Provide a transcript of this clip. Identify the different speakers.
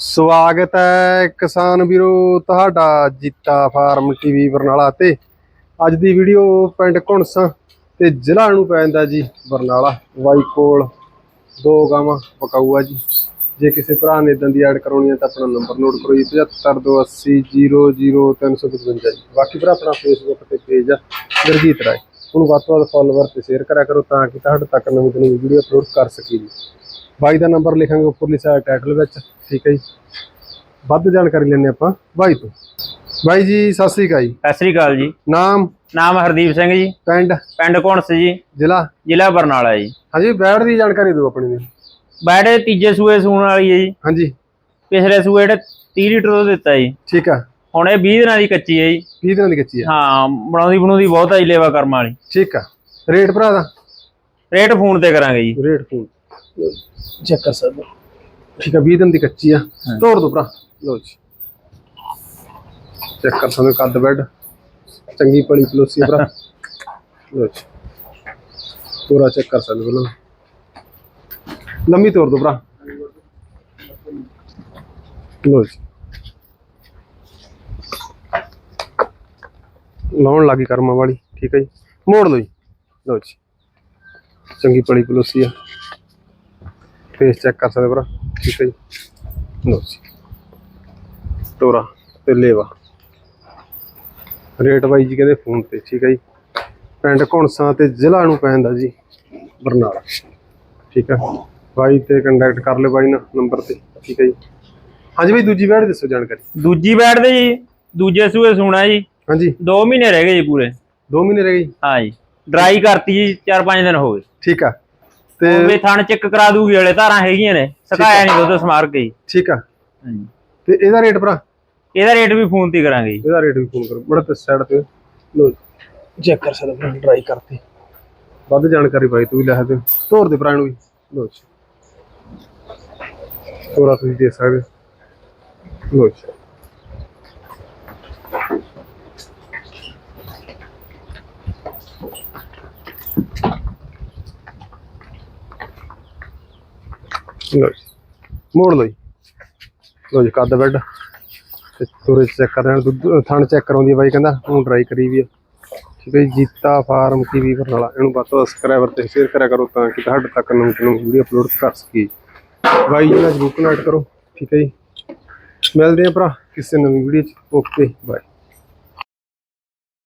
Speaker 1: ਸਵਾਗਤ ਹੈ ਕਿਸਾਨ ਵੀਰੋ, ਤੁਹਾਡਾ ਜੀਤਾ ਫਾਰਮ ਟੀਵੀ ਬਰਨਾਲਾ ਤੇ। ਅੱਜ ਦੀ ਵੀਡੀਓ ਪਿੰਡ ਘੁਣਸਾ ਤੇ ਜ਼ਿਲ੍ਹਾ ਨੂੰ ਪੈਂਦਾ ਜੀ ਬਰਨਾਲਾ। ਵਾਈ ਕੋਲ ਦੋ ਗਾਵਾਂ ਪਕਾਊਆ ਜੀ। ਜੇ ਕਿਸੇ ਭਰਾ ਨੇ ਇਦਾਂ ਦੀ ਐਡ ਕਰਾਉਣੀ ਹੈ ਤਾਂ ਆਪਣਾ ਨੰਬਰ ਨੋਟ ਕਰੋ ਜੀ 7528000355 ਜੀ। ਬਾਕੀ ਭਰਾ ਆਪਣਾ ਫੇਸਬੁੱਕ ਤੇ ਪੇਜ ਆ ਗੁਰਜੀਤ ਰਾਏ। ਉਹਨੂੰ ਵੱਧ ਤੋਂ ਵੱਧ ਫਾਲੋਵਰ ਤੇ ਸ਼ੇਅਰ ਕਰਿਆ ਕਰੋ ਤਾਂ ਕਿ ਤੁਹਾਡੇ ਤੱਕ ਨਵੀਂ ਤੋਂ ਨਵੀਂ ਵੀਡੀਓ ਅਪਲੋਡ ਕਰ ਸਕੀਏ ਬਾਈ ਦਾ ਨੰਬਰ ਲਿਖਾਂਗੇ ਉੱਪਰਲੀ ਸਾਈਡ ਟਾਈਟਲ ਵਿੱਚ ਠੀਕ ਹੈ ਜੀ। ਵੱਧ ਜਾਣਕਾਰੀ ਲੈਣੇ ਆਪਾਂ ਬਾਈ ਤੋਂ। ਬਾਈ ਜੀ ਸਤਿ ਸ੍ਰੀ ਅਕਾਲ ਜੀ।
Speaker 2: ਸਤਿ ਸ੍ਰੀ ਅਕਾਲ ਜੀ।
Speaker 1: ਨਾਮ?
Speaker 2: ਨਾਮ ਹਰਦੀਪ ਸਿੰਘ ਜੀ।
Speaker 1: ਪਿੰਡ?
Speaker 2: ਪਿੰਡ ਘੁਣਸ ਜੀ।
Speaker 1: ਜ਼ਿਲ੍ਹਾ?
Speaker 2: ਜ਼ਿਲ੍ਹਾ ਬਰਨਾਲਾ ਜੀ।
Speaker 1: ਹਾਂਜੀ ਬੈੜ ਦੀ ਜਾਣਕਾਰੀ ਦਿਓ ਆਪਣੀ ਦੀ
Speaker 2: ਬੈੜੇ ਤੀਜੇ ਸੂਏ ਸੂਣ ਵਾਲੀ ਹੈ ਜੀ।
Speaker 1: ਹਾਂਜੀ।
Speaker 2: ਪਿਛਲੇ ਸੂਏ ਜਿਹੜੇ 30 ਲੀਟਰ ਉਹ ਦਿੱਤਾ ਜੀ।
Speaker 1: ਠੀਕ ਆ।
Speaker 2: ਹੁਣ ਇਹ 20 ਦਿਨਾਂ ਦੀ ਕੱਚੀ ਹੈ ਜੀ।
Speaker 1: 20 ਦਿਨਾਂ ਦੀ ਕੱਚੀ ਆ।
Speaker 2: ਹਾਂ ਬਣਾਉਂਦੀ ਬਣਾਉਂਦੀ ਬਹੁਤ ਆ ਜੀ ਲੇਵਾ ਕਰਮ ਵਾਲੀ।
Speaker 1: ਠੀਕ ਆ। ਰੇਟ ਭਰਾ ਦਾ?
Speaker 2: ਰੇਟ ਫੋਨ ਤੇ ਕਰਾਂਗੇ ਜੀ।
Speaker 1: ਰੇਟ ਫੋਨ ਚੈੱਕ ਕਰ ਸਕਦੇ ਹੋ। ਠੀਕ ਆ 20 ਦਿਨ ਦੀ ਕੱਚੀ ਆ। ਤੋੜ ਦੋ ਭਰਾ। ਲਓ ਜੀ। ਚੈੱਕ ਕਰ ਸਕਦੇ ਹੋ ਕੱਦ ਬੈਡ। ਚੰਗੀ ਪਲੀ ਪਲੋਸੀ ਭਰਾ। ਲਓ ਜੀ। ਪੂਰਾ ਚੈੱਕ ਕਰ ਸਕਦੇ ਹੋ ਪਹਿਲਾਂ। ਲੰਮੀ ਤੋੜ ਦੋ ਭਰਾ। ਲਓ ਜੀ। ਲਾਉਣ ਲੱਗੀ ਕਰਮਾਂ ਵਾਲੀ। ਠੀਕ ਹੈ ਜੀ। ਮੋੜ ਲਓ ਜੀ। ਲਓ ਜੀ। ਚੰਗੀ ਪਲੀ ਪਲੋਸੀ ਆ। ਫੇਸ ਚੈੱਕ ਕਰ ਸਕਦੇ ਭਰਾ। ਠੀਕ ਹੈ ਜੀ। ਲਓ ਜੀ। ਤੋਰਾ ਤੇ ਲੇਵਾ। ਰੇਟ ਬਾਈ ਜੀ ਕਹਿੰਦੇ ਫੋਨ ਤੇ ਠੀਕ ਹੈ ਜੀ। ਪਿੰਡ ਘੁਣਸਾ ਤੇ ਜ਼ਿਲ੍ਹਾ ਨੂੰ ਪੈਂਦਾ ਜੀ ਬਰਨਾਲਾ। ਠੀਕ ਹੈ। ਬਾਈ ਤੇ ਕੰਟੈਕਟ ਕਰ ਲਿਓ ਬਾਈ ਨਾਲ ਨੰਬਰ ਤੇ। ਠੀਕ ਹੈ ਜੀ। ਹਾਂਜੀ ਬਾਈ ਦੂਜੀ ਵੈੜ ਦੱਸੋ ਜਾਣਕਾਰੀ।
Speaker 2: ਦੂਜੀ ਬੈੜ ਦੇ ਜੀ। ਦੂਜੇ ਸੂਏ ਸੂਣਾ ਜੀ।
Speaker 1: ਹਾਂਜੀ।
Speaker 2: 2 ਮਹੀਨੇ ਰਹਿ ਗਏ ਜੀ ਪੂਰੇ।
Speaker 1: 2 ਮਹੀਨੇ ਰਹਿ ਗਏ
Speaker 2: ਹਾਂ ਜੀ। ਡਰਾਈ ਕਰਤੀ ਜੀ 4-5 ਦਿਨ ਹੋ ਗਏ।
Speaker 1: ਠੀਕ ਆ। ਤੇ
Speaker 2: ਉਹ ਵੀ ਥਣ ਚੈੱਕ ਕਰਾ ਦੂਗੀ ਵਾਲੇ ਧਾਰਾਂ ਹੈਗੀਆਂ ਨੇ ਸਕਾਇਆ ਨਹੀਂ ਦੁੱਧ ਸਮਾਰ ਕੇ ਜੀ
Speaker 1: ਠੀਕ ਆ। ਤੇ ਇਹਦਾ ਰੇਟ ਭਰਾ?
Speaker 2: ਇਹਦਾ ਰੇਟ ਵੀ ਫੋਨ ਤੇ ਕਰਾਂਗੇ ਜੀ।
Speaker 1: ਇਹਦਾ ਰੇਟ ਵੀ ਫੋਨ ਕਰੋ ਬੜਾ ਤੇ ਸਾਈਡ ਤੇ। ਲੋ ਚੈੱਕ ਕਰ ਸਕਦੇ ਹੋ ਟਰਾਈ ਕਰਤੇ। ਵੱਧ ਜਾਣਕਾਰੀ ਬਾਈ ਤੂੰ ਵੀ ਲੈ ਸਕਦੇ ਤੋਰ ਦੇ ਭਰਾ ਨੂੰ ਵੀ। ਲੋ ਜੀ। ਤੋਰਾ ਤੁਸੀਂ ਦੇ ਸਕਦੇ। ਲਓ ਜੀ। ਲੋ ਜੀ। ਮੋੜ ਲਓ ਜੀ। ਲੋ ਜੀ, ਕੱਦ ਬੈੱਡ। ਤੇ ਤੋਰੇ ਚੈੱਕ ਕਰ ਰਹੇ ਦੁੱਧ ਥਣ ਚੈੱਕ ਕਰਾਉਂਦੀ ਆ ਬਾਈ, ਕਹਿੰਦਾ ਹੁਣ ਟਰਾਈ ਕਰੀ ਵੀ ਆ। ਠੀਕ ਹੈ ਜੀ, ਜੀਤਾ ਫਾਰਮ ਟੀਵੀ ਬਰਨਾਲਾ ਇਹਨੂੰ ਵੱਧ ਤੋਂ ਸਬਸਕ੍ਰਾਈਬਰ ਤੇ ਸ਼ੇਅਰ ਕਰਿਆ ਕਰੋ ਤਾਂ ਕਿ ਤੁਹਾਡੇ ਤੱਕ ਨਵੀਂ ਤੋਂ ਨਵੀਂ ਵੀਡੀਓ ਅਪਲੋਡ ਕਰ ਸਕੀਏ। ਬਾਈ ਜੀ ਨਾਲ ਜਰੂਰ ਕਨੈਕਟ ਕਰੋ। ਠੀਕ ਹੈ ਜੀ। ਮਿਲਦੇ ਆ ਭਰਾ, ਕਿਸੇ ਨਵੀਂ ਵੀਡੀਓ ਚ। Okay bye